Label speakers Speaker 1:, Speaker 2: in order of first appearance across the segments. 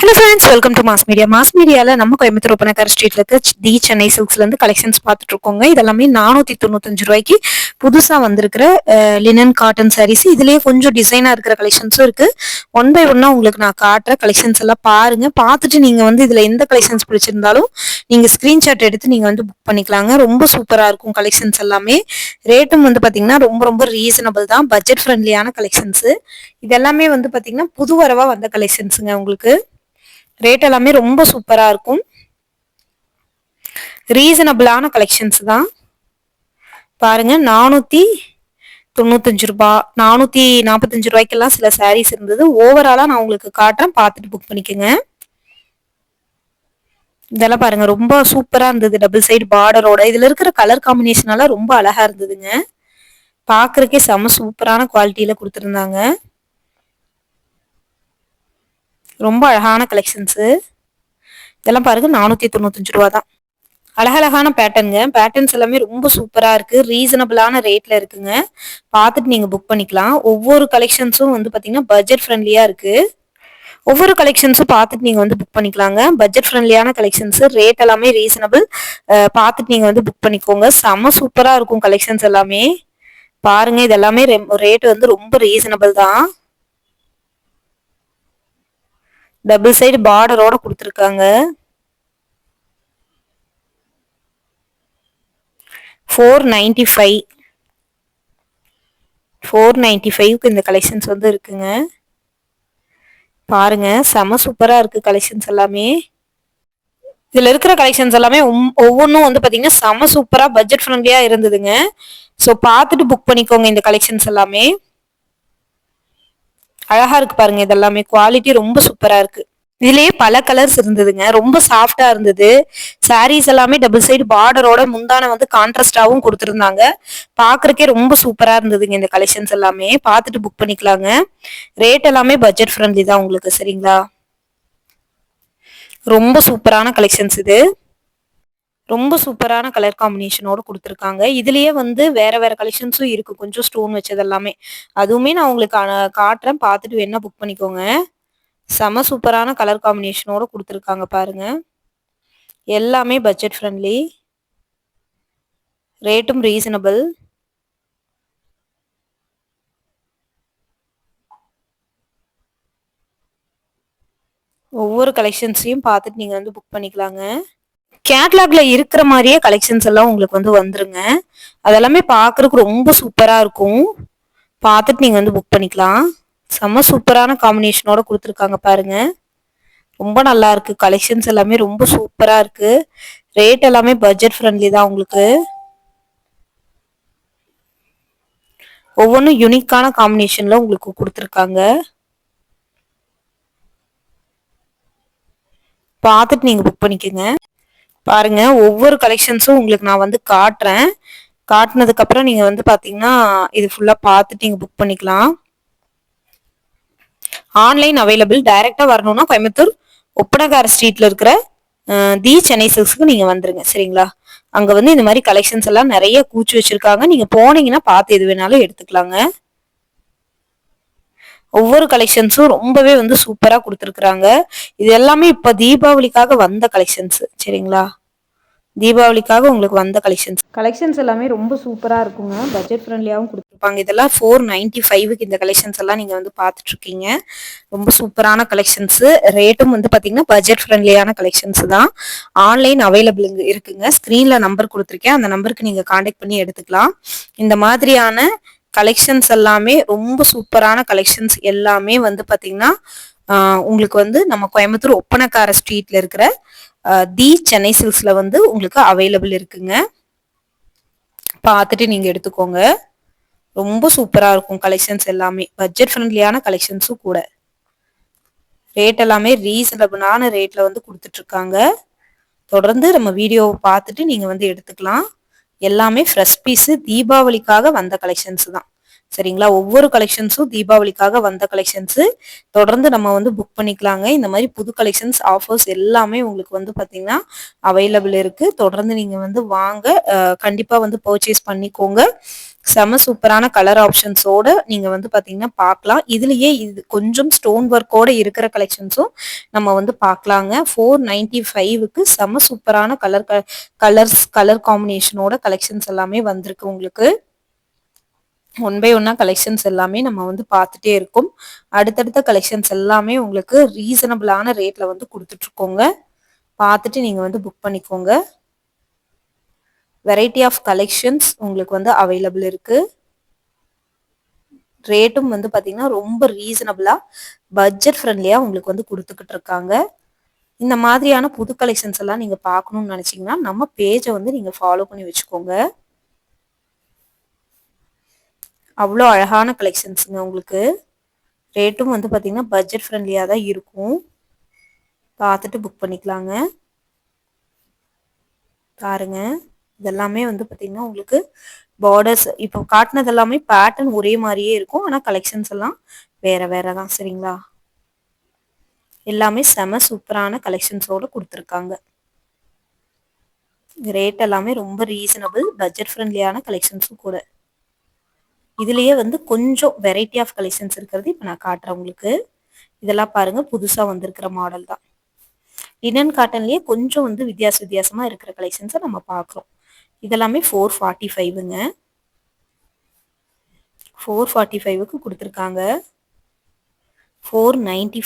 Speaker 1: Hello friends welcome to mass media mass மீடியாவில் நம்ம கோயம்புத்தூர் ஒப்பனக்கார ஸ்ட்ரீட்ல இருக்க தி சென்னை சில்க்ஸ்லேருந்து கலெக்ஷன்ஸ் பார்த்துட்டு இருக்கோங்க இதெல்லாமே நானூற்றி தொண்ணூத்தஞ்சு ரூபாய்க்கு புதுசாக வந்திருக்கிற லினன் காட்டன் சாரீஸ் இதுலேயே கொஞ்சம் டிசைனாக இருக்கிற கலெக்ஷன்ஸும் இருக்கு. ஒன் பை ஒன்னா உங்களுக்கு நான் காட்டுற கலெக்ஷன்ஸ் எல்லாம் பாருங்க. பார்த்துட்டு நீங்கள் வந்து இதில் எந்த கலெக்ஷன்ஸ் பிடிச்சிருந்தாலும் நீங்கள் ஸ்க்ரீன்ஷாட் எடுத்து நீங்கள் வந்து புக் பண்ணிக்கலாங்க. ரொம்ப சூப்பராக இருக்கும் கலெக்ஷன்ஸ் எல்லாமே. ரேட்டும் வந்து பார்த்தீங்கன்னா ரொம்ப ரொம்ப ரீசனபிள் தான். பட்ஜெட் ஃப்ரெண்ட்லியான கலெக்ஷன்ஸு இதெல்லாமே வந்து பார்த்தீங்கன்னா புது வரவாக வந்த கலெக்ஷன்ஸுங்க உங்களுக்கு. ரேட் எல்லாமே ரொம்ப சூப்பராக இருக்கும். ரீசனபிளான கலெக்ஷன்ஸ் தான். பாருங்க நானூற்றி தொண்ணூத்தஞ்சு ரூபா நானூற்றி நாற்பத்தஞ்சு ரூபாய்க்கெல்லாம் சில சாரீஸ் இருந்தது. ஓவராலாக நான் உங்களுக்கு காட்டுறேன் பார்த்துட்டு புக் பண்ணிக்கோங்க. இதெல்லாம் பாருங்க ரொம்ப சூப்பராக இருந்தது டபுள் சைடு பார்டரோட இதில் இருக்கிற கலர் காம்பினேஷனெல்லாம் ரொம்ப அழகாக இருந்ததுங்க. பார்க்குறக்கே செம சூப்பரான குவாலிட்டியில் கொடுத்துருந்தாங்க. ரொம்ப அழகான கலெக்ஷன்ஸு இதெல்லாம் பாருங்க நானூற்றி தொண்ணூத்தஞ்சு ரூபா தான் அழகழகான பேட்டர்னுங்க பேட்டர்ன்ஸ் எல்லாமே ரொம்ப சூப்பராக இருக்குது ரீசனபிளான ரேட்டில் இருக்குங்க. பார்த்துட்டு நீங்கள் புக் பண்ணிக்கலாம். ஒவ்வொரு கலெக்ஷன்ஸும் வந்து பார்த்தீங்கன்னா பட்ஜெட் ஃப்ரெண்ட்லியாக இருக்குது ஒவ்வொரு கலெக்ஷன்ஸும் பார்த்துட்டு நீங்கள் வந்து புக் பண்ணிக்கலாங்க. பட்ஜெட் ஃப்ரெண்ட்லியான கலெக்ஷன்ஸ் ரேட் எல்லாமே ரீசனபிள் பார்த்துட்டு நீங்கள் வந்து புக் பண்ணிக்கோங்க. செம்ம சூப்பராக இருக்கும் கலெக்ஷன்ஸ் எல்லாமே. பாருங்க இது எல்லாமே ரேட் வந்து ரொம்ப ரீசனபிள் தான். டபுள் சைடு பார்டரோட கொடுத்துருக்காங்க. Four ninety five four ninety ஃபைவ்க்கு இந்த கலெக்ஷன்ஸ் வந்து இருக்குங்க. பாருங்க செம சூப்பராக இருக்குது கலெக்ஷன்ஸ் எல்லாமே. இதில் இருக்கிற கலெக்ஷன்ஸ் எல்லாமே ஒவ்வொன்றும் வந்து பார்த்தீங்கன்னா செம சூப்பராக பட்ஜெட் ஃப்ரெண்ட்லியாக இருந்ததுங்க. ஸோ பார்த்துட்டு புக் பண்ணிக்கோங்க இந்த கலெக்ஷன்ஸ் எல்லாமே. அழகா இருக்கு பாருங்க இதெல்லாமே. குவாலிட்டி ரொம்ப சூப்பரா இருக்கு. இதுலயே பல கலர்ஸ் இருந்ததுங்க. ரொம்ப சாஃப்டா இருந்தது. சாரீஸ் எல்லாமே டபுள் சைடு பார்டரோட முந்தான வந்து கான்ட்ராஸ்டாவும் கொடுத்துருந்தாங்க. பாக்குறக்கே ரொம்ப சூப்பரா இருந்ததுங்க இந்த கலெக்ஷன்ஸ் எல்லாமே. பார்த்துட்டு புக் பண்ணிக்கலாங்க. ரேட் எல்லாமே பட்ஜெட் ஃப்ரெண்ட்லி தான் உங்களுக்கு சரிங்களா? ரொம்ப சூப்பரான கலெக்ஷன்ஸ் இது. ரொம்ப சூப்பரான கலர் காம்பினேஷனோட கொடுத்துருக்காங்க. இதுலயே வந்து வேற வேற கலெக்ஷன்ஸும் இருக்கு. கொஞ்சம் ஸ்டோன் வச்சது எல்லாமே அதுவுமே நான் உங்களுக்கு காட்டுறேன். பார்த்துட்டு வேணா புக் பண்ணிக்கோங்க. செம சூப்பரான கலர் காம்பினேஷனோட கொடுத்துருக்காங்க பாருங்க. எல்லாமே பட்ஜெட் ஃப்ரெண்ட்லி ரேட்டும் ரீசனபிள் ஒவ்வொரு கலெக்ஷன்ஸையும் பார்த்துட்டு நீங்கள் வந்து புக் பண்ணிக்கலாங்க. கேட்லாக்ல இருக்கிற மாதிரியே கலெக்ஷன்ஸ் எல்லாம் உங்களுக்கு வந்து வந்துருங்க. அதெல்லாமே பார்க்கறதுக்கு ரொம்ப சூப்பரா இருக்கும். பார்த்துட்டு நீங்க வந்து புக் பண்ணிக்கலாம். செம்ம சூப்பரான காம்பினேஷனோட கொடுத்துருக்காங்க பாருங்க. ரொம்ப நல்லா இருக்கு. கலெக்ஷன்ஸ் எல்லாமே ரொம்ப சூப்பரா இருக்கு. ரேட் எல்லாமே பட்ஜெட் ஃப்ரெண்ட்லி தான் உங்களுக்கு. ஒவ்வொன்றும் யூனிக்கான காம்பினேஷன்ல உங்களுக்கு கொடுத்துருக்காங்க. பார்த்துட்டு நீங்க புக் பண்ணிக்கோங்க. பாருங்க ஒவ்வொரு கலெக்ஷன்ஸும் உங்களுக்கு நான் வந்து காட்டுறேன். காட்டினதுக்கு அப்புறம் நீங்க வந்து பாத்தீங்கன்னா இது ஃபுல்லா பார்த்துட்டு நீங்க புக் பண்ணிக்கலாம். ஆன்லைன் அவைலபிள் டைரக்டா வரணும்னா கோயம்புத்தூர் ஒப்பனகார ஸ்ட்ரீட்ல இருக்கிற தி சென்னை சில்க்ஸ்க்கு நீங்க வந்துருங்க சரிங்களா? அங்க வந்து இந்த மாதிரி கலெக்ஷன்ஸ் எல்லாம் நிறைய கூச்சி வச்சிருக்காங்க. நீங்க போனீங்கன்னா பார்த்து எது வேணாலும் எடுத்துக்கலாங்க. ஒவ்வொரு கலெக்ஷன்ஸும் ரொம்பவே வந்து சூப்பரா கொடுத்துருக்குறாங்க. இது எல்லாமே இப்ப தீபாவளிக்காக வந்த கலெக்ஷன்ஸ் சரிங்களா? தீபாவளிக்காக உங்களுக்கு வந்த கலெக்ஷன்ஸ் கலெக்ஷன்ஸ் எல்லாமே ரொம்ப சூப்பராக இருக்குங்க. பட்ஜெட் ஃப்ரெண்ட்லியாகவும் கொடுத்துருப்பாங்க. இதெல்லாம் ஃபோர் நைன்டி ஃபைவுக்கு இந்த கலெக்ஷன்ஸ் எல்லாம் நீங்கள் வந்து பார்த்துட்ருக்கீங்க. ரொம்ப சூப்பரான கலெக்ஷன்ஸு ரேட்டும் வந்து பார்த்தீங்கன்னா பட்ஜெட் ஃப்ரெண்ட்லியான கலெக்ஷன்ஸ் தான். ஆன்லைன் அவைலபிள் இருக்குங்க. ஸ்க்ரீனில் நம்பர் கொடுத்துருக்கேன். அந்த நம்பருக்கு நீங்கள் காண்டாக்ட் பண்ணி எடுத்துக்கலாம். இந்த மாதிரியான கலெக்ஷன்ஸ் எல்லாமே ரொம்ப சூப்பரான கலெக்ஷன்ஸ் எல்லாமே வந்து பார்த்தீங்கன்னா உங்களுக்கு வந்து நம்ம கோயம்புத்தூர் ஒப்பனக்கார ஸ்ட்ரீட்ல இருக்கிற தி சென்னை சில்ஸ்ல வந்து உங்களுக்கு அவைலபிள் இருக்குங்க. பார்த்துட்டு நீங்க எடுத்துக்கோங்க. ரொம்ப சூப்பரா இருக்கும் கலெக்ஷன்ஸ் எல்லாமே. பட்ஜெட் ஃப்ரெண்ட்லியான கலெக்ஷன்ஸும் கூட. ரேட் எல்லாமே ரீசனபிளான ரேட்ல வந்து கொடுத்துட்டு இருக்காங்க தொடர்ந்து நம்ம வீடியோவை பார்த்துட்டு நீங்க வந்து எடுத்துக்கலாம். எல்லாமே ஃப்ரெஷ் பீஸு தீபாவளிக்காக வந்த கலெக்ஷன்ஸ் தான். சரிங்களா? ஒவ்வொரு கலெக்ஷன்ஸும் தீபாவளிக்காக வந்த கலெக்ஷன்ஸு தொடர்ந்து நம்ம வந்து புக் பண்ணிக்கலாங்க. இந்த மாதிரி புது கலெக்ஷன்ஸ் ஆஃபர்ஸ் எல்லாமே உங்களுக்கு வந்து பார்த்தீங்கன்னா அவைலபிள் இருக்குது தொடர்ந்து நீங்கள் வந்து வாங்க. கண்டிப்பாக வந்து பர்ச்சேஸ் பண்ணிக்கோங்க. செம சூப்பரான கலர் ஆப்ஷன்ஸோட நீங்க வந்து பாத்தீங்கன்னா பார்க்கலாம் இதுலயே இது கொஞ்சம் ஸ்டோன் ஒர்க்கோட இருக்கிற கலெக்ஷன்ஸும் நம்ம வந்து பார்க்கலாங்க ஃபோர் நைன்டி ஃபைவுக்கு செம சூப்பரான கலர் கலர்ஸ் கலர் காம்பினேஷனோட கலெக்ஷன்ஸ் எல்லாமே வந்திருக்கு உங்களுக்கு. ஒன் பை ஒன்னா கலெக்ஷன்ஸ் எல்லாமே நம்ம வந்து பார்த்துட்டே இருக்கோம். அடுத்தடுத்த கலெக்ஷன்ஸ் எல்லாமே உங்களுக்கு ரீசனபிளான ரேட்ல வந்து கொடுத்துட்ருக்கோங்க. பார்த்துட்டு நீங்கள் வந்து புக் பண்ணிக்கோங்க. வெரைட்டி ஆஃப் கலெக்ஷன்ஸ் உங்களுக்கு வந்து அவைலபிள் இருக்கு. ரேட்டும் வந்து பார்த்தீங்கன்னா ரொம்ப ரீசனபிளாக பட்ஜெட் ஃப்ரெண்ட்லியாக உங்களுக்கு வந்து கொடுத்துக்கிட்டு இருக்காங்க இந்த மாதிரியான புது கலெக்ஷன்ஸ் எல்லாம் நீங்கள் பார்க்கணும்னு நினச்சிங்கன்னா நம்ம பேஜை வந்து நீங்கள் ஃபாலோ பண்ணி வச்சுக்கோங்க. அவ்வளோ அழகான கலெக்ஷன்ஸுங்க உங்களுக்கு. ரேட்டும் வந்து பார்த்திங்கன்னா பட்ஜெட் ஃப்ரெண்ட்லியாக தான் இருக்கும். பார்த்துட்டு புக் பண்ணிக்கலாங்க. பாருங்க. இதெல்லாமே வந்து பார்த்திங்கன்னா உங்களுக்கு பார்டர்ஸ் இப்போ காட்டினது எல்லாமே பேட்டர்ன் ஒரே மாதிரியே இருக்கும். ஆனால் கலெக்ஷன்ஸ் எல்லாம் வேற வேற தான் சரிங்களா? எல்லாமே செம சூப்பரான கலெக்ஷன்ஸோடு கொடுத்துருக்காங்க. ரேட் எல்லாமே ரொம்ப ரீசனபிள் பட்ஜெட் ஃப்ரெண்ட்லியான கலெக்ஷன்ஸும் கூட. இதுலேயே வந்து கொஞ்சம் வெரைட்டி ஆஃப் கலெக்ஷன்ஸ் இருக்கிறது இப்போ நான் காட்டுறேன் உங்களுக்கு. இதெல்லாம் பாருங்க புதுசாக வந்திருக்கிற மாடல் தான். லினன் காட்டன்லேயே கொஞ்சம் வந்து வித்தியாச வித்தியாசமாக இருக்கிற கலெக்ஷன்ஸை நம்ம பார்க்குறோம். இதெல்லாமே ஃபோர் ஃபார்ட்டி ஃபைவுங்க ஃபோர் ஃபார்ட்டி ஃபைவுக்கு கொடுத்துருக்காங்க. Four ninety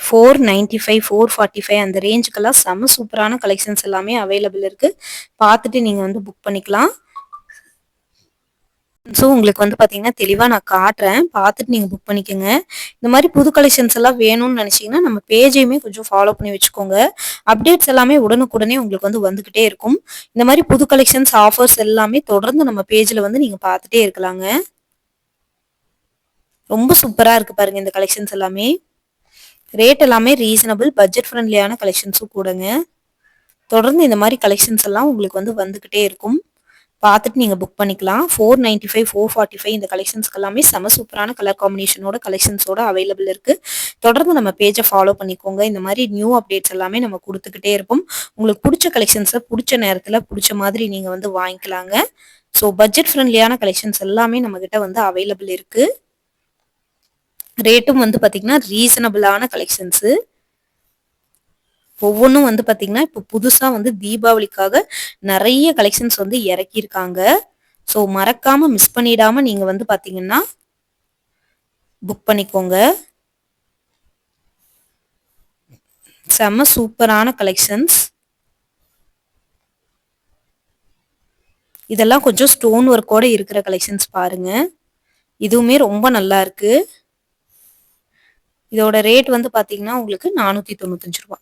Speaker 1: four ninety five four forty five அந்த ரேஞ்சுக்கெல்லாம் செம்ம சூப்பரான கலெக்ஷன்ஸ் எல்லாமே அவைலபிள் இருக்குது பார்த்துட்டு நீங்கள் வந்து புக் பண்ணிக்கலாம். ஸோ உங்களுக்கு வந்து பார்த்தீங்கன்னா தெளிவாக நான் காட்டுறேன். பார்த்துட்டு நீங்கள் புக் பண்ணிக்கோங்க. இந்த மாதிரி புது கலெக்ஷன்ஸ் எல்லாம் வேணும்னு நினச்சிங்கன்னா நம்ம பேஜையுமே கொஞ்சம் ஃபாலோ பண்ணி வச்சுக்கோங்க. அப்டேட்ஸ் எல்லாமே உடனுக்குடனே உங்களுக்கு வந்து வந்துக்கிட்டே இருக்கும். இந்த மாதிரி புது கலெக்ஷன்ஸ் ஆஃபர்ஸ் எல்லாமே தொடர்ந்து நம்ம பேஜில் வந்து நீங்கள் பார்த்துட்டே இருக்கலாங்க. ரொம்ப சூப்பராக இருக்குது பாருங்கள் இந்த கலெக்ஷன்ஸ் எல்லாமே. ரேட் எல்லாமே ரீசனபிள் பட்ஜெட் ஃப்ரெண்ட்லியான கலெக்ஷன்ஸும் கூடங்க. தொடர்ந்து இந்த மாதிரி கலெக்ஷன்ஸ் எல்லாம் உங்களுக்கு வந்து வந்துக்கிட்டே இருக்கும். பார்த்துட்டு நீங்கள் புக் பண்ணிக்கலாம். Four ninety five four forty five இந்த கலெக்ஷன்ஸ்க்கு எல்லாமே செம சூப்பரான கலர் காம்பினேஷனோட கலெக்ஷன்ஸோட அவைலபிள் இருக்குது தொடர்ந்து நம்ம பேஜை ஃபாலோ பண்ணிக்கோங்க. இந்த மாதிரி நியூ அப்டேட்ஸ் எல்லாமே நம்ம கொடுத்துக்கிட்டே இருப்போம். உங்களுக்கு பிடிச்ச கலெக்ஷன்ஸை பிடிச்ச நேரத்தில் பிடிச்ச மாதிரி நீங்கள் வந்து வாங்கிக்கலாங்க. ஸோ பட்ஜெட் ஃப்ரெண்ட்லியான கலெக்ஷன்ஸ் எல்லாமே நம்மக்கிட்ட வந்து அவைலபிள் இருக்குது ரேட்டும் வந்து பார்த்திங்கன்னா ரீசனபிளான கலெக்ஷன்ஸு ஒவ்வொன்றும் வந்து பார்த்தீங்கன்னா இப்போ புதுசாக வந்து தீபாவளிக்காக நிறைய கலெக்ஷன்ஸ் வந்து இறக்கியிருக்காங்க. ஸோ மறக்காமல் மிஸ் பண்ணிடாமல் நீங்கள் வந்து பார்த்தீங்கன்னா புக் பண்ணிக்கோங்க. செம்ம சூப்பரான கலெக்ஷன்ஸ் இதெல்லாம் கொஞ்சம் ஸ்டோன் ஒர்க்கோட இருக்கிற கலெக்ஷன்ஸ் பாருங்க. இதுவுமே ரொம்ப நல்லா இருக்கு. இதோட ரேட் வந்து பார்த்தீங்கன்னா உங்களுக்கு நானூற்றி தொண்ணூத்தஞ்சு ரூபா